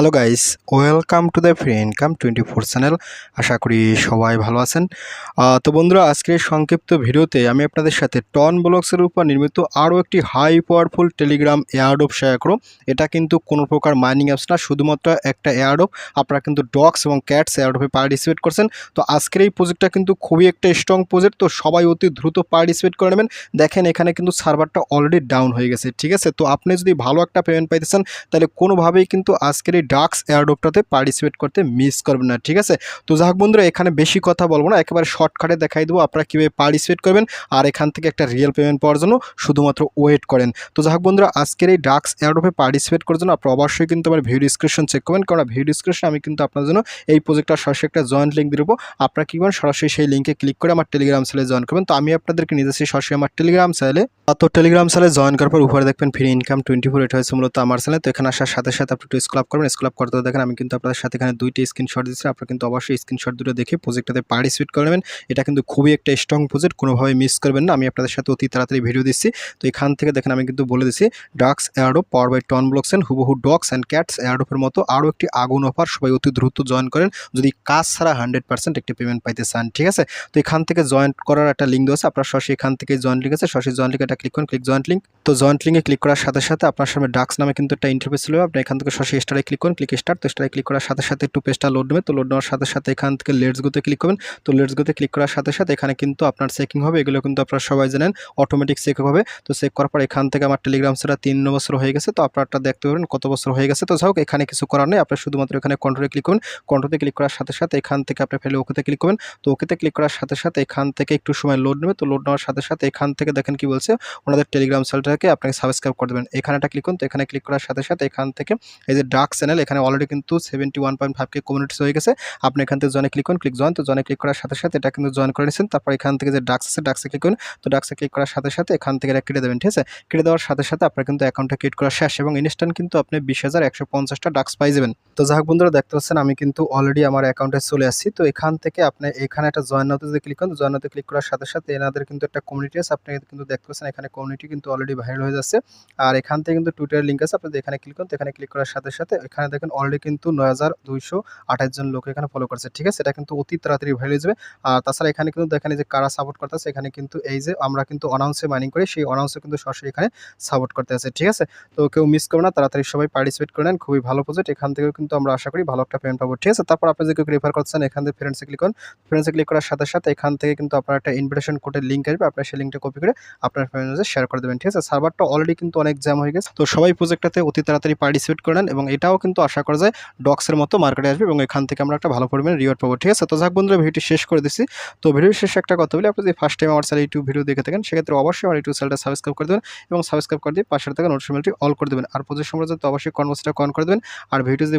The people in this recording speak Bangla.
Hello guys welcome to the free income twenty four channel আশা করি সবাই ভালো আছেন। তো বন্ধুরা, আজকের সংক্ষিপ্ত ভিডিওতে আমি আপনাদের সাথে টন ব্লকসের উপর নির্মিত আরও একটি high powerful Telegram airdrop share করো এটা কিন্তু কোনো প্রকার মাইনিং অ্যাপস না, শুধুমাত্র একটা এয়ারডোপ আপনারা কিন্তু ডগস এবং ক্যাটস এয়ারডোপে পার্টিসিপেট করছেন। তো আজকের এই প্রজেক্টটা কিন্তু খুবই একটা স্ট্রং প্রজেক্ট তো সবাই অতি দ্রুত পার্টিসিপেট করে নেবেন। দেখেন, এখানে কিন্তু সার্ভারটা অলরেডি ডাউন হয়ে গেছে, ঠিক আছে? তো আপনি যদি ভালো একটা পেমেন্ট পাইতেছেন তাহলে কোনোভাবেই কিন্তু আজকের এই ডাক্স এয়ারডোপটাতে পার্টিসিপেট করতে মিস করবেন না, ঠিক আছে? তো যাক বন্ধুরা, এখানে বেশি কথা বলব না, একেবারে শর্টকাটে দেখাই দেবো আপনারা কীভাবে পার্টিসিপেট করবেন আর এখান থেকে একটা রিয়েল পেমেন্ট পাওয়ার জন্য শুধুমাত্র ওয়েট করেন। তো যাক বন্ধুরা, আজকের এই ডাক্স এয়ারডোপে পার্টিসিপেট করার জন্য আপনারা অবশ্যই কিন্তু আমার ভিডিও ডিসক্রিপশন চেক করবেন কারণ ভিডিও ডিসক্রিপশন আমি কিন্তু আপনার জন্য এই প্রজেক্টটা সরাসরি একটা জয়েন্ট লিঙ্ক দিয়ে দেবো। আপনারা কী করবেন, সরাসরি সেই লিঙ্কে ক্লিক করে আমার টেলিগ্রাম চ্যানেলে জয়েন করবেন। তো আমি আপনাদেরকে নিয়ে যাচ্ছি সরাসরি আমার টেলিগ্রাম চ্যানেলে তো টেলিগ্রাম চ্যানেলে জয়েন করার পর উপরে দেখবেন ফ্রি ইনকাম টোয়েন্টি ফোর এটা হয়েছে মূলত আমার চ্যানেল তো এখানে আসার সাথে সাথে আপনি একটু স্ক্লাব করবেন স্ক্লাব করতে দেখেন, আমি কিন্তু আপনাদের সাথে এখানে দুইটি স্ক্রিনশট দিচ্ছি আপনারা কিন্তু অবশ্যই স্ক্রিনশট দুটো দেখে প্রজেক্টটাতে পার্টিসিপেট করে নেবেন। এটা কিন্তু খুবই একটা স্ট্রং প্রজেক্ট কোনোভাবে মিস করবেন না। আমি আপনাদের সাথে অতি তাড়াতাড়ি ভিডিও দিচ্ছি। তো এখান থেকে দেখেন, আমি কিন্তু বলে দিচ্ছি ডাক্স এয়ারডোপ পাওয়ার বাই টন ব্লকসেন হুবহু ডগস অ্যান্ড ক্যাটস এয়ারডোপের মতো আরও একটি আগুন অফার সবাই অতি দ্রুত জয়েন করেন। যদি কাজ ছাড়া হান্ড্রেড পার্সেন্ট একটি পেমেন্ট পাইতে চান, ঠিক আছে? তো এখান থেকে জয়েন করার একটা লিঙ্ক দেওয়া আছে। আপনার সরাসরি এখান থেকে জয়েন্ট লিঙ্ক আছে। সরাসরি জয়েন্ট লিঙ্ক এটা ক্লিক করুন। ক্লিক জয়েন্ট লিঙ্ক তো জয়েন্ট লিঙ্কে ক্লিক করার সাথে সাথে আপনার সামনে ডাক্স নামে কিন্তু একটা ইন্টারফেস ছিল আপনি এখান থেকে সরাসরি স্টারে ক্লিক করুন ক্লিক স্টার তো স্টারে ক্লিক করার সাথে সাথে একটু পেজটা লোড নেবে। তো লোড নেওয়ার সাথে সাথে এখান থেকে লেটস গোতে ক্লিক করবেন। তো লেটস গোতে ক্লিক করার সাথে সাথে এখানে কিন্তু আপনার চেকিং হবে, এগুলো কিন্তু আপনারা সবাই জানেন অটোমেটিক চেক হবে। তো চেক করার পর এখান থেকে আমার টেলিগ্রাম সেটা তিন বছর হয়ে গেছে, তো আপনারটা দেখতে পারেন কত বছর হয়ে গেছে। তো যাই হোক, এখানে কিছু করার নেই আপনার শুধুমাত্র এখানে কন্ট্রোলে ক্লিক করুন। কন্ট্রোলে ক্লিক করার সাথে সাথে এখান থেকে আপনি ফেলে ওকেতে ক্লিক করবেন। তো ওকেতে ক্লিক করার সাথে সাথে এখান থেকে একটু সময় লোড নেবে, তো লোড নেওয়ার সাথে সাথে এখান থেকে দেখেন কি বলছে, ওনাদের টেলিগ্রাম চ্যানেলটাকে আপনাকে সাবস্ক্রাইব করে দেবেন। এখানে একটা ক্লিক করুন, তো এখানে ক্লিক করার সাথে সাথে এখান থেকে এই যে ডার্ক চ্যানেল এখানে অলরেডি কিন্তু seventy one point five K communities হয়ে গেছে। আপনি এখান থেকে জনে ক্লিক করুন ক্লিক জয়েন তো জনে ক্লিক করার সাথে সাথে এটা কিন্তু জয়েন করে নিয়েছেন। তারপর এখান থেকে যে ডাক্স আছে ডাক্সে ক্লিক করুন। তো ডাক্সে ক্লিক করার সাথে সাথে এখান থেকে এটা কেটে দেবেন, ঠিক আছে? কেটে দেওয়ার সাথে সাথে আপনার কিন্তু অ্যাকাউন্টটা ক্রিয়েট করা শেষ এবং ইনস্ট্যান্ট কিন্তু আপনি বিশ হাজার একশো পঞ্চাশটা ডাক্স পাই যাবেন। তো যাই হোক বন্ধুরা, দেখতে পাচ্ছেন আমি কিন্তু অলরেডি আমার অ্যাকাউন্টে চলে আসছি। তো এখান থেকে আপনি এখানে একটা জয়েন যদি ক্লিক করেন। জয়েন ক্লিক করার সাথে সাথে এনাদের কিন্তু একটা কমিউনিটি আছে। আপনি কিন্তু দেখতে পাচ্ছেন এখানে কমিউনিটি কিন্তু অলরেডি ভাইরাল হয়ে যাচ্ছে। আর এখান থেকে কিন্তু টুইটার লিঙ্ক আছে, আপনি এখানে ক্লিক করুন, তো এখানে ক্লিক করার সাথে সাথে এখানে দেখেন অলরেডি কিন্তু নয় হাজার দুইশো আঠাশ জন লোক এখানে ফলো করছে, ঠিক আছে? এটা কিন্তু অতি তাড়াতাড়ি ভাইরাল হয়ে যাবে। আর তাছাড়া এখানে কিন্তু দেখেন যে কারা সাপোর্ট করতেছে, এখানে কিন্তু এই যে আমরা কিন্তু অনাউন্সে মাইনিং করি, সেই অনাউন্সে কিন্তু সরাসরি এখানে সাপোর্ট করতে আছে, ঠিক আছে? তো কেউ মিস করবে না, তাড়াতাড়ি সবাই পার্টিসিপেট করে নেন, খুবই ভালো প্রজেক্ট এখান থেকেও কিন্তু আমরা আশা করি ভালো একটা পেমেন্ট পাবো। ঠিক আছে, তারপর আপনি যদি রেফার করছেন, এখান থেকে ফ্রেন্ডসে ক্লিক করুন। ফ্রেন্ডসে ক্লিক করার সাথে সাথে এখান থেকে কিন্তু আপনার একটা ইনভিটেশন কোডের লিঙ্ক আসবে। আপনার সেই লিঙ্কটা কপি করে আপনার ফ্রেন্ডসে শেয়ার করে দেবেন। ঠিক আছে সার্ভারটা অলরেডি কিন্তু অনেক জ্যাম হয়ে গেছে। তো সবাই প্রজেক্টটাতে অতি তাড়াতাড়ি পার্টিসিপেট করেন এবং এটাও কিন্তু আশা করা যায় ডক্সের মতো মার্কেটে আসবে এবং এখান থেকে আমরা একটা ভালো পরিমাণে রিওয়ার্ড পাবো। ঠিক আছে, তো যাক বন্ধুরা, ভিডিওটি শেষ করে দিচ্ছি তো ভিডিও শেষে একটা কথা বলি, আপনি যদি ফার্স্ট টাইম আমার চ্যানেল ইউটিউব ভিডিও দেখে থাকেন, সেক্ষেত্রে অবশ্যই আমার ইউটিউব চ্যানেলটা সাবস্ক্রাইব করে দেবেন এবং সাবস্ক্রাইব করে দিয়ে পাশের থেকে নোটিফিকেশনটি অল করে দেবেন। আর প্রজেক্ট সম্পর্কে অবশ্যই কনভার্সটা কন করে দেবেন। আর ভিডিও যদি